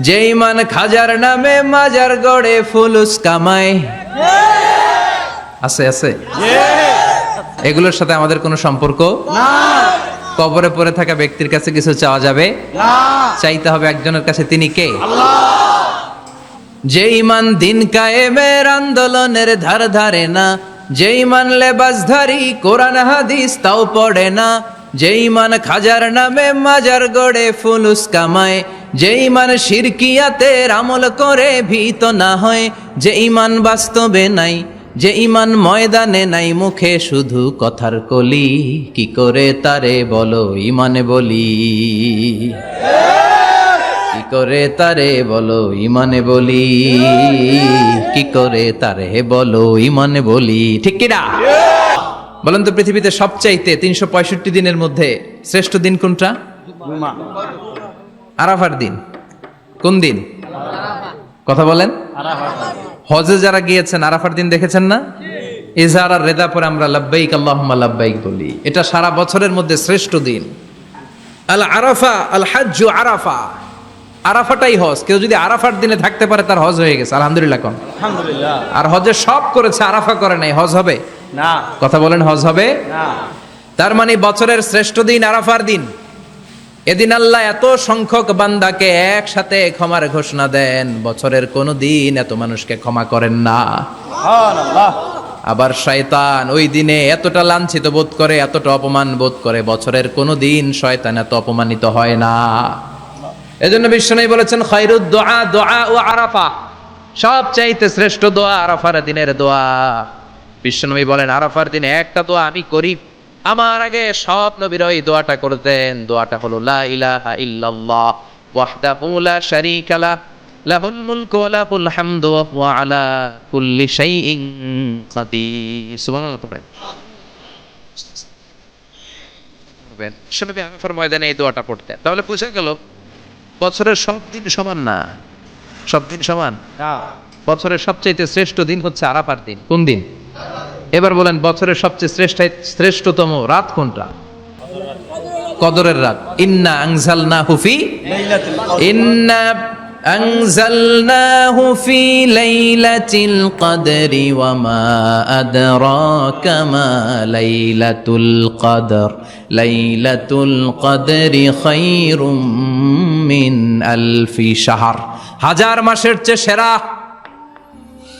যে ইমান খাজার নামে মাজার গড়ে ফুলুস কামায় আছে আছে? এগুলোর সাথে আমাদের কোনো সম্পর্ক? কবরে পড়ে থাকা ব্যক্তির কাছে কিছু চাওয়া যাবে? চাইতে হবে একজনের কাছে তিনি কে? যে ইমান দিন কায়েমের আন্দোলনের ধার ধারে না যে ইমান লেবাসধারী কোরআন হাদিস তাও পড়ে না যে ইমান খাজার নামে মাজার গড়ে ফুলুস কামায় যে ইমান শিরকিয়াতের আমল করে ভীত না হয় যে ইমান বাস্তবে নাই যে ইমান ময়দানে নাই, মুখে শুধু কথার কলি, কি করে তারে বলো ইমানে বলি? কি করে তারে বলো ইমানে বলি? কি করে তারে বলো ইমানে বলি? ঠিক কিনা? বলেন তো পৃথিবীতে সবচাইতে তিনশো পঁয়ষট্টি দিনের মধ্যে শ্রেষ্ঠ দিন কোনটা? আরাফার দিন। কোন দিন? কথা বলেন। হজে যারা গিয়েছেন আরাফার দিন দেখেছেন না? ইজহার আর রেদা পরে আমরা লাব্বাইক আল্লাহুম্মা লাব্বাইক বলি। এটা সারা বছরের মধ্যে শ্রেষ্ঠ দিন। আল আরাফা আল হাজ্জু আরাফা। আরাফাটাই হজ। কেউ যদি আরাফার দিনে থাকতে পারে তার হজ হয়ে গেছে। আলহামদুলিল্লাহ কোন। আলহামদুলিল্লাহ। আর হজে সব করেছে আরাফা করে নাই। হজ হবে? না। কথা বলেন হজ হবে? না। তার মানে বছরের শ্রেষ্ঠ দিন আরাফার দিন। এদিন আল্লাহ এত সংখ্যক বান্দাকে একসাথে ক্ষমার ঘোষণা দেন বছরের কোনো দিন এত মানুষকে ক্ষমা করেন না। আবার শয়তান ওই দিনে এতটা লাঞ্ছিত বোধ করে এতটা অপমান বোধ করে বছরের কোনো দিন শয়তান এত অপমানিত হয় না। এজন্য বিশ্ব বিশ্বনবী বলেছেন খৈরুদ দোয়া দোয়া ও আরাফা। সব চাইতে শ্রেষ্ঠ দোয়া আরাফার দিনের দোয়া। বিশ্বনবী বলেন আরাফার দিনে একটা দোয়া আমি করি। আমার আগে সব নবীর ওই দোয়াটা করতেন। দোয়াটা হলো লা ইলাহা ইল্লাল্লাহ ওয়াহদাহু লা শারীকা লাহ লাহুল মুলকু ওয়া লাহুল হামদু ওয়া হুয়া আলা কুল্লি শাইইন কাদির সুবহানাল্লাহ পড়েন। বিশ্বনবী আরাফার ময়দানে এই দোয়াটা পড়তেন। তাহলে বুঝে গেল বছরের সব দিন সমান না? সব দিন সমান? বছরের সবচেয়ে শ্রেষ্ঠ দিন হচ্ছে আরাফার দিন। কোন দিন? এবার বলেন বছরের সবচেয়ে শ্রেষ্ঠ শ্রেষ্ঠতম রাত কোনটা কদরের রাত ইন্না আনজালনা হুফি লাইলাতুল কদর ইন্না أنزلناه في ليلة القدر وما أدراك ما ليلة القدر ليلة القدر خير من ألف شهر হাজার মাসের চেয়ে সেরা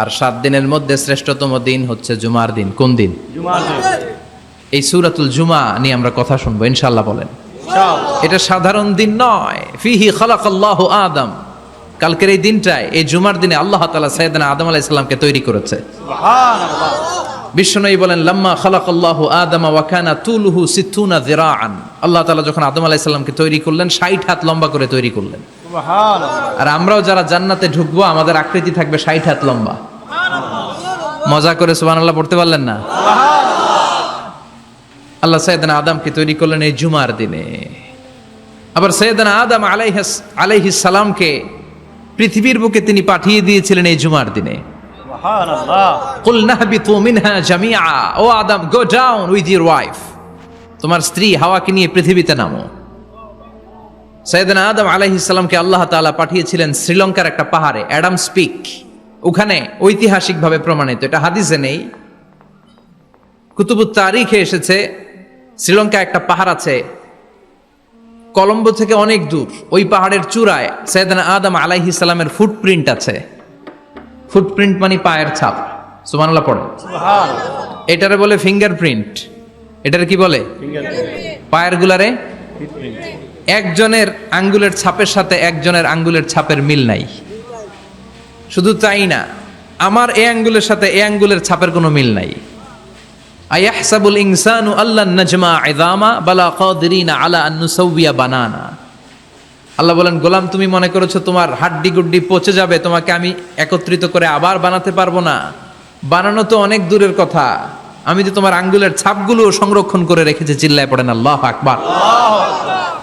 আর সাত দিনের মধ্যে শ্রেষ্ঠতম দিন হচ্ছে জুমার দিন। কোন দিন? এই সুরাতুল জুমা নিয়ে আমরা কথা শুনব ইনশাল্লাহ বলেন। এটা সাধারণ দিন নয়। ফিহি খালাকাল্লাহ আদম। কালকের এই দিনটায় এই জুমার দিনে আল্লাহ তালা সাইয়েদনা আদম আলাইহিস সালামকে তৈরি করেছে। বিশ্বনয়ী বলেন লাম্মা খালাকাল্লাহ আদম ওয়াকানা তুলহু সিথুনা যিরাআন। আল্লাহ তালা যখন আদম আলাইহিস সালামকে তৈরি করলেন 60 হাত লম্বা করে তৈরি করলেন। আর আমরাও যারা জান্নাতে ঢুকবো আমাদের আকৃতি থাকবে 60 হাত লম্বা। মজা করে সুবহানাল্লাহ পড়তে পারলেন না? আল্লাহ সৈয়দনা আদমকে তৈরি করলেন এই জুমার দিনে। আবার সৈয়দনা আদম আলাইহিস আলাইহিস সালামকে পৃথিবীর বুকে তিনি পাঠিয়ে দিয়েছিলেন এই জুমার দিনে। সুবহানাল্লাহ। কুল নাহবিতু মিনহা জামিআ। ও Adam go down with your wife তোমার স্ত্রী হাওয়াকে নিয়ে পৃথিবীতে নামো। সৈয়দনা আদম আলাইহিস সালামকে আল্লাহ তালা পাঠিয়েছিলেন শ্রীলঙ্কার একটা পাহাড়ে অ্যাডাম স্পিক। ওখানে ঐতিহাসিকভাবে প্রমাণিত এটা হাদিসে নেই। কুতুবুত তারিখে এসেছে শ্রীলঙ্কা একটা পাহাড় আছে কলম্বো থেকে অনেক দূর ওই পাহাড়ের চূড়ায় সৈয়দনা আদম আলাইহিস সালামের ফুটপ্রিন্ট আছে। ফুটপ্রিন্ট মানে পায়ের ছাপ সুবহানাল্লাহ পড়ে এটারে বলে ফিঙ্গারপ্রিন্ট এটার কি বলে? পায়ের গুলারে? একজনের আঙ্গুলের ছাপের সাথে একজনের আঙ্গুলের ছাপের মিল নাই। শুধু তাই না, আমার এ আঙ্গুলের সাথে এ আঙ্গুলের ছাপের কোনো মিল নাই। আয়াহসাবুল ইনসানু আল্লাহ নাজমা ইদামা বালা কাদিরিনা আলা আন নুসাউবিয়া বানানা। আল্লাহ বলেন, গোলাম, তুমি মনে করেছ তোমার হাড্ডি গুড্ডি পচে যাবে, তোমাকে আমি একত্রিত করে আবার বানাতে পারব না। বানানো তো অনেক দূরের কথা। আমি তো তোমার আঙ্গুলের ছাপগুলো সংরক্ষণ করে রেখেছি, চিল্লায় পড়েন আল্লাহ আকবার।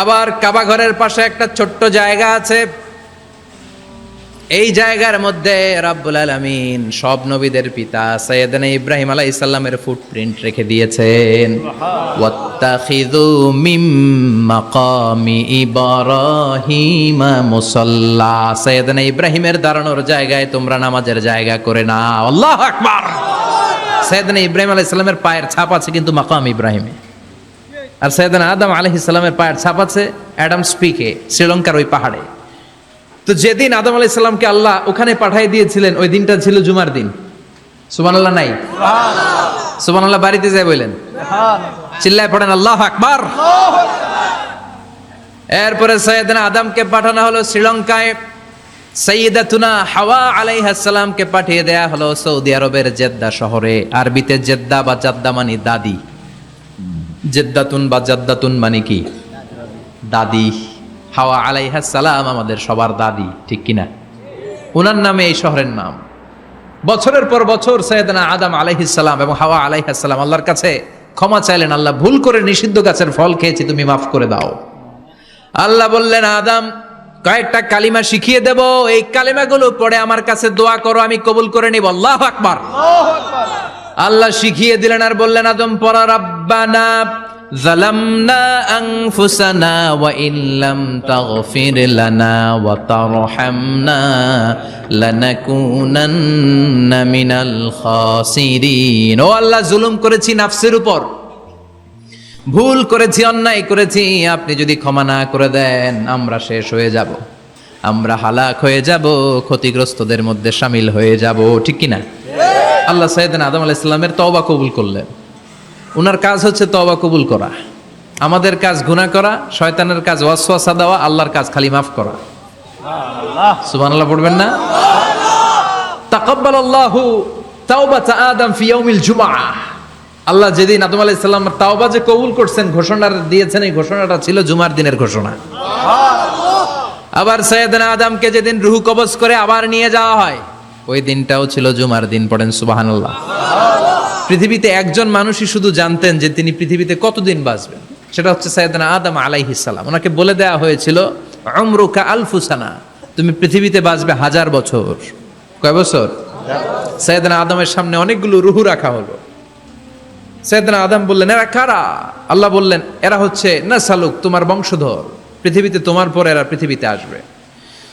আবার কাবা ঘরের পাশে একটা ছোট্ট জায়গা আছে। এই জায়গার মধ্যে রাব্বুল আলামিন সব নবীদের পিতা সৈয়দনা ইব্রাহিম আলাইহিস সালামের ফুটপ্রিন্ট রেখে দিয়েছেন। ওয়াত্তাখিযু মিম মাকামি ইব্রাহিম মুসাল্লা। সৈয়দনা ইব্রাহিমের দাঁড়ানোর জায়গায় তোমরা নামাজের জায়গা করে নাও। আল্লাহু আকবার! সৈয়দনা ইব্রাহিম আলাইহিস সালামের পায়ের ছাপ আছে কিন্তু মাকাম ইব্রাহিমে আর সৈয়দনা আদম আলাইহিস সালামের পায়ের ছাপ আছে অ্যাডাম স্পিকে শ্রীলঙ্কার ওই পাহাড়ে। তো যেদিন আদম আলাইহিস সালামকে আল্লাহ ওখানে পাঠিয়ে দিয়েছিলেন ওই দিনটা ছিল জুমার দিন। সুবহানাল্লাহ নাই? সুবহানাল্লাহ। বাড়িতে যায় বললেন চিল্লায় পড়েন আল্লাহ আকবার। এরপরে সৈয়দনা আদমকে পাঠানো হলো শ্রীলঙ্কায়। সৈয়দাতুনা হাওয়া আলাইহাস সালামকে পাঠিয়ে দেয়া হলো সৌদি আরবের জেদ্দা শহরে। আরবিতে জেদ্দা বা জাদ্দা মানে দাদি। জেদ্দাতুন বা জাদ্দাতুন মানে কি? দাদি। হাওয়া আলাইহাস সালাম আমাদের সবার দাদি, ঠিক কিনা? ওনার নামে এই শহরের নাম। বছরের পর বছর সৈয়দনা আদম আলাইহিস সালাম এবং হাওয়া আলাইহাস সালাম আল্লাহর কাছে ক্ষমা চাইলেন, আল্লাহ ভুল করে নিষিদ্ধ গাছের ফল খেয়েছি, তুমি মাফ করে দাও। আল্লাহ বললেন, আদম, কয়েকটা কালিমা শিখিয়ে দেব, এই কালিমাগুলো পড়ে আমার কাছে দোয়া করো, আমি কবুল করে নিব। আল্লাহ আকবার। আল্লাহ শিখিয়ে দিলেন আর বললেন, আদম পরা রাব্বানা ওয়া লানা মিনাল ও আল্লাহ, জুলুম করেছি নাফসের উপর। ভুল করেছি, অন্যায় করেছি, আপনি যদি ক্ষমা না করে দেন, আমরা শেষ হয়ে যাব। আমরা হালাক হয়ে যাব, ক্ষতিগ্রস্তদের মধ্যে সামিল হয়ে যাব, ঠিক কিনা? না আল্লাহ সাইদিন আদম আলাহ ইসলামের তওবা কবুল করলেন। ওনার কাজ হচ্ছে তওবা কবুল করা। আমাদের কাজ গুনাহ করা শয়তানের কাজ ওয়াসওয়াসা দেওয়া আল্লাহর কাজ খালি মাফ করা। আল্লাহ সুবহানাল্লাহ পড়বেন না? তাকাব্বালাল্লাহু তাওবাতা আদম ফি ইয়াউমিল জুমআহ আল্লাহ যেদিন আদম আলাইহিস সালাম তাওবা যে কবুল করছেন ঘোষণা দিয়েছেন এই ঘোষণাটা ছিল জুমার দিনের ঘোষণা। আবার সৈয়দনা আদমকে যেদিন রুহু কবজ করে আবার নিয়ে যাওয়া হয় ওই দিনটাও ছিল জুমার দিন, পড়েন সুবহানাল্লাহ। পৃথিবীতে একজন মানুষই শুধু জানতেন যে তিনি পৃথিবীতে কতদিন বাঁচবেন। সেটা হচ্ছে সৈয়দনা আদম আলাইহিস সালাম। ওনাকে বলে দেওয়া হয়েছিল, উমরুকা আলফুসানা, তুমি পৃথিবীতে বাঁচবে হাজার বছর। কয় বছর? সৈয়দনা আদমের সামনে অনেকগুলো রুহু রাখা হলো। সৈয়দনা আদম বললেন, এরা কারা? আল্লাহ বললেন, এরা হচ্ছে না সালুক তোমার বংশধর। পৃথিবীতে তোমার পর এরা পৃথিবীতে আসবে।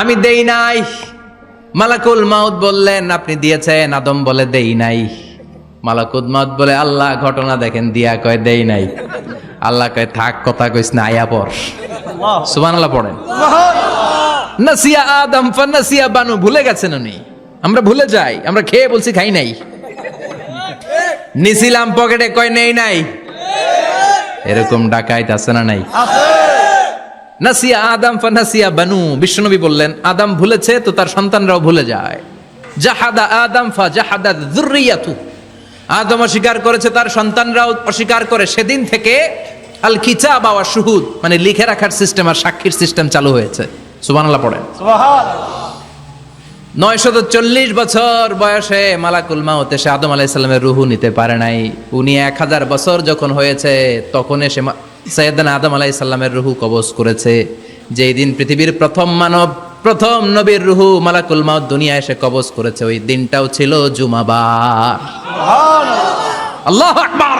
আমি দেই নাই। মালাকুল মাউদ বললেন আপনি দিয়েছেন। আদম বলে দেই নাই। মালাকুল মাউদ বলে আল্লাহ ঘটনা দেখেন দিয়া কয় দেই নাই। আল্লাহ কয় থাক কথা কইস না আয়া পর সুবান আল্লাহ। সুবহানাল্লাহ পড়েন। নাসিয়া আদম ফানাসিয়া বানু ভুলে গেছেন উনি? আমরা ভুলে যাই আমরা খেয়ে বলছি খাই নাই। নিছিলাম পকেটে কয় নেই। নাই। এরকম ডাকাইত আছে না নাই? আছে। নাসিয়া আদম ফানাসিয়া বানু। বিশ্বনবী বললেন আদম ভুলেছে তো তার সন্তানরাও ভুলে যায়। জাহাদা আদম ফা জাহাদা যুররিয়াতু। আদম অস্বীকার করেছে তার সন্তানরাও অস্বীকার করে। সেদিন থেকে আল কিতাব ওয়া শুহুদ মানে লিখে রাখার সিস্টেম আর সাক্ষীর সিস্টেম চালু হয়েছে। সুবহানাল্লাহ পড়েন। সুবহান নয়শত চল্লিশ বছর বয়সে মালাকুল মাউত এসে আদম আলাইসাল্লামের রুহু নিতে পারে নাই। উনি এক হাজার বছর যখন হয়েছে তখন এসে সৈয়দানা আদম আলাইসাল্লামের রুহু কবজ করেছে। যেই দিন পৃথিবীর প্রথম মানব, প্রথম নবীর রুহু মালাকুল মাউত দুনিয়া এসে কবজ করেছে, ওই দিনটাও ছিল জুমাবার। আল্লাহ আকবার!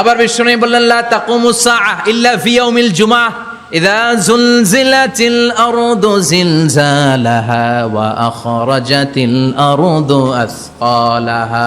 আবার বিষ্ণু বললেন, লা তাকুমুস সাআহ ইল্লা ফি ইয়াউমিল জুমআহ ইযা জুলজিলাতিল আরদু জিলজালাহা ওয়া আখরাজাতিল আরদু আসকালাহা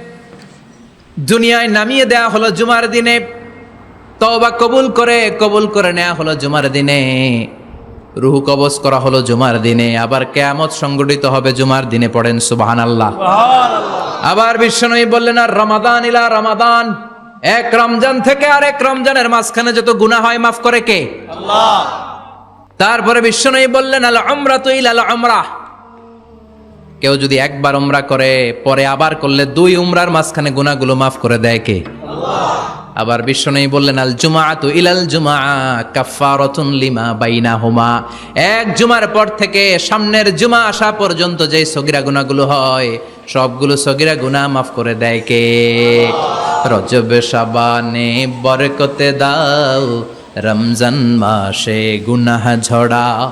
দুনিয়ায় নামিয়ে দেয়া হলো জুমার দিনে তওবা কবুল করে কবুল করে নেওয়া হলো জুমার দিনে। রুহু কবজ করা হলো জুমার দিনে আবার কেয়ামত সংগঠিত হবে জুমার দিনে পড়েন সুবাহান আল্লাহ আবার বিশ্বনবী বললেন আর রমাদান ইলা রমাদান এক রমজান থেকে আর এক রমজানের মাঝখানে যত গুনাহ হয় মাফ করে কে? তারপরে বিশ্বনবী বললেন আল আমরা তো ইল আল আমরা কেউ যদি একবার উমরা করে, পরে আবার করলে দুই উমরার মাঝখানে গুনাহগুলো মাফ করে দেয় কে? আবার বিশ্বনবী বললেন, আল জুমাআতু ইলাল জুমা কাফফারাতুন লিমা বাইনাহুমা। এক জুমার পর থেকে সামনের জুমা আসা পর্যন্ত যে সগিরা গুনাহগুলো হয়, সবগুলো সগিরা গুনাহ মাফ করে দেয় কে? রজব শাবানে বরকতে দাও, রমজান মাসে গুনাহ ঝড়াও।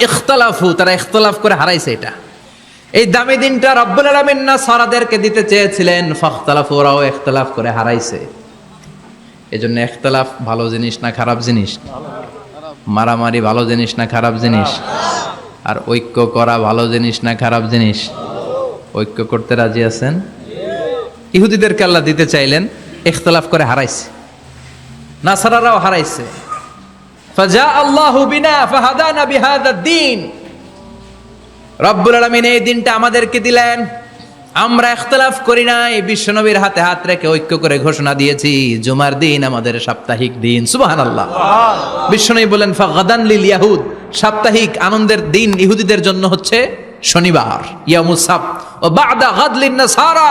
ইখতলাফু, তারা ইখতলাফ করে হারাইছে এটা। এই দামি দিনটা রব্বুল আলামিন না সারাদেরকে দিতে চেয়েছিলেন, ফখতলাফ, ওরাও ইখতলাফ করে হারাইছে। এজন্য ইখতলাফ ভালো জিনিস না খারাপ জিনিস? মারামারি ভালো জিনিস না খারাপ জিনিস? আর ঐক্য করা ভালো জিনিস না খারাপ জিনিস? ঐক্য করতে রাজি আছেন? ইহুদিদেরকে আল্লাহ দিতে চাইলেন, ইখতলাফ করে হারাইছে। নাসারারাও হারাইছে। ফাজা আল্লাহু বিনা ফাহাদানা বিহাদা দ্বীন। রব্বুল আলামিন এই দিনটা আমাদেরকে দিলেন। আমরা ইখতলাফ করি নাই বিশ্বনবীর হাতে হাত রেখে ঐক্য করে ঘোষণা দিয়েছি জুমার দিন আমাদের সাপ্তাহিক দিন সুবহানাল্লাহ। বিশ্বনবী বলেন ফাগাদান লিল ইয়াহুদ সাপ্তাহিক আনন্দের দিন ইহুদিদের জন্য হচ্ছে শনিবার ইয়ামুস সাbt ও বাদা গাদলিন নাসারা।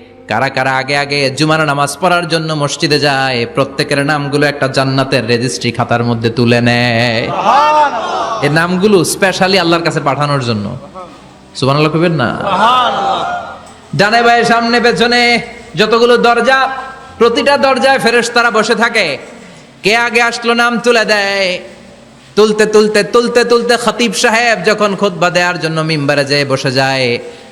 কারা কারা আগে আগে জুমার নামাজ পড়ার জন্য মসজিদে যায় প্রত্যেকের নামগুলো একটা জান্নাতের রেজিস্ট্রি খাতার মধ্যে তুলে নেয়। এই নামগুলো স্পেশালি আল্লাহর কাছে পাঠানোর জন্য। সুবহানাল্লাহ কইবেন না? ডানে বায়ে সামনে পেছনে যতগুলো দরজা প্রতিটা দরজায় ফেরেশতারা বসে থাকে। কে আগে আসলো নাম তুলে দেয়? তুলতে তুলতে তুলতে তুলতে খতিব সাহেব যখন খুতবা দেওয়ার জন্য মিম্বারে যেয়ে বসে যায়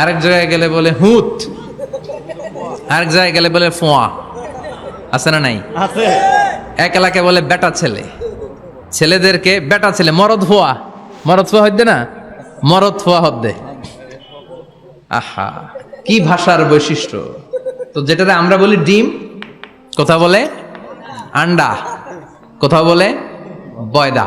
আরেক জায়গায় গেলে বলে হুত। আরেক জায়গায় গেলে বলে ফোয়া। আছে না নাই? এক এলাকায় বলে বেটা ছেলে। ছেলেদেরকে বেটা ছেলে মরদ ফোয়া। মরদ ফোয়া হদ্দে না? মরদ ফোয়া হদ্দে আহা কি ভাষার বৈশিষ্ট্য? তো যেটাতে আমরা বলি ডিম কথা বলে আন্ডা কোথাও বলে বয়দা।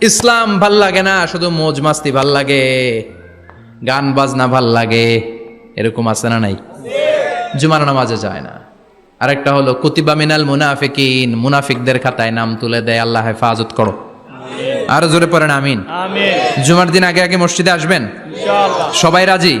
ইসলাম ভালো লাগে না শুধু মোজ মাস্তি ভালো লাগে গান বাজনা ভালো লাগে এরকম আছে না নাই? জুমার নামাজে যায় না। আরেকটা হলো কুতিবা মিনাল মুনাফিকিন মুনাফিকদের খাতায় নাম তুলে দেয় আল্লাহ হেফাজত করো। আরও জোরে পড়েন আমিন। জুমার দিন আগে আগে মসজিদে আসবেন? সবাই রাজি?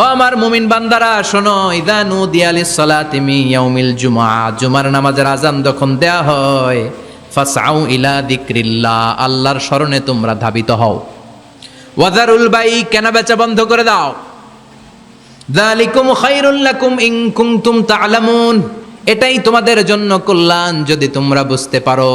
ও আমার মুমিন বান্দারা, শোনো ইদানু দিয়ালিস সালাতিমি ইয়াউমিল জুমা জুমার নামাজের আজান যখন দেয়া হয়, ফাসআউ ইলা যিকরিল্লাহ আল্লাহর স্মরণে তোমরা ধাবিত হও। ওয়াজারুল বাই কেনা বেচা বন্ধ করে দাও। যালিকুম খায়রুল লাকুম ইন কুনতুম তা'লামুন এটাই তোমাদের জন্য কল্যাণ যদি তোমরা বুঝতে পারো।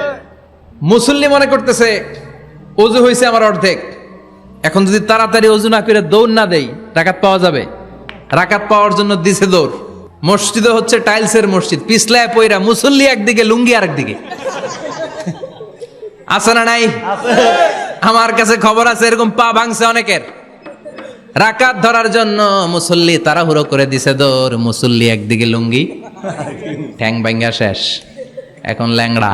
মুসল্লি মনে করতেছে অজু হয়েছে আমার অর্ধেক। এখন যদি তাড়াতাড়ি অজু না করে দৌড় না দেই, রাকাত পাওয়া যাবে? রাকাত পাওয়ার জন্য দিছে দৌড়। মসজিদে হচ্ছে টাইলসের মসজিদ, পিছলায় পয়রা মুসল্লি একদিকে, লুঙ্গি আরেকদিকে। আছে না নাই? আমার কাছে খবর আছে, এরকম পা ভাঙছে অনেকের। রাকাত ধরার জন্য মুসল্লি তাড়াহুড়ো করে দিছে দৌড়, মুসল্লি একদিকে লুঙ্গি, ঠ্যাং ভাঙ্গা শেষ। এখন ল্যাংড়া।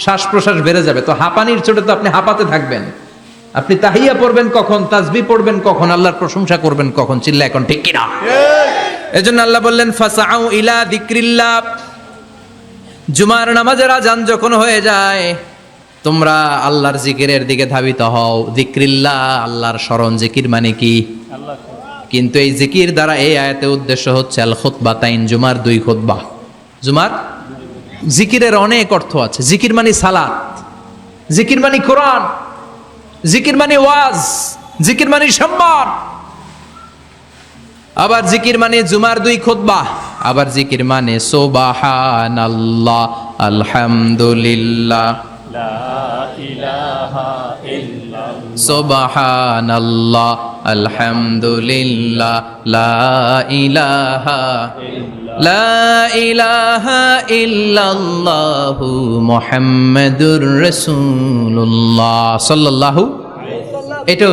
শ্বাস প্রশ্বাস বেড়ে যাবে। তো হাঁপানির চোটে তো আপনি হাঁপাতে থাকবেন। আপনি তাহিয়া পড়বেন কখন তাসবি পড়বেন কখন, আল্লাহর প্রশংসা করবেন কখন, চিল্লা এখন ঠিক কিনা? এজন্য আল্লাহ বললেন, ফাসাউ ইলা দিক্রিল্লাহ। জুমার নামাজের আজান যখন হয়ে যায়, তোমরা আল্লাহর জিকিরের দিকে ধাবিত হও। দিক্রিল্লাহ, আল্লাহর স্মরণ, জিকির মানে কি? কিন্তু এই জিকির দ্বারা এই আয়াতে উদ্দেশ্য হচ্ছে আল খুতবা তাইন, জুমার দুই খুতবা। জুমার জিকিরের অনেক অর্থ আছে। জিকির মানে সালাত, জিকির মানে কোরআন, জিকির মানে ওয়াজ, জিকির মানে সম্মান। আবার জিকির মানে জুমার দুই খুতবা, আবার জিকির মানে সোবাহানাল্লাহ, আলহামদুলিল্লাহ। লা ইলাহা ইল্লাল্লাহ সুবহানাল্লাহ, আলহামদুলিল্লাহ, লা ইলাহা মুহাম্মাদুর রসুল্লাহ সাল্লাহ এটা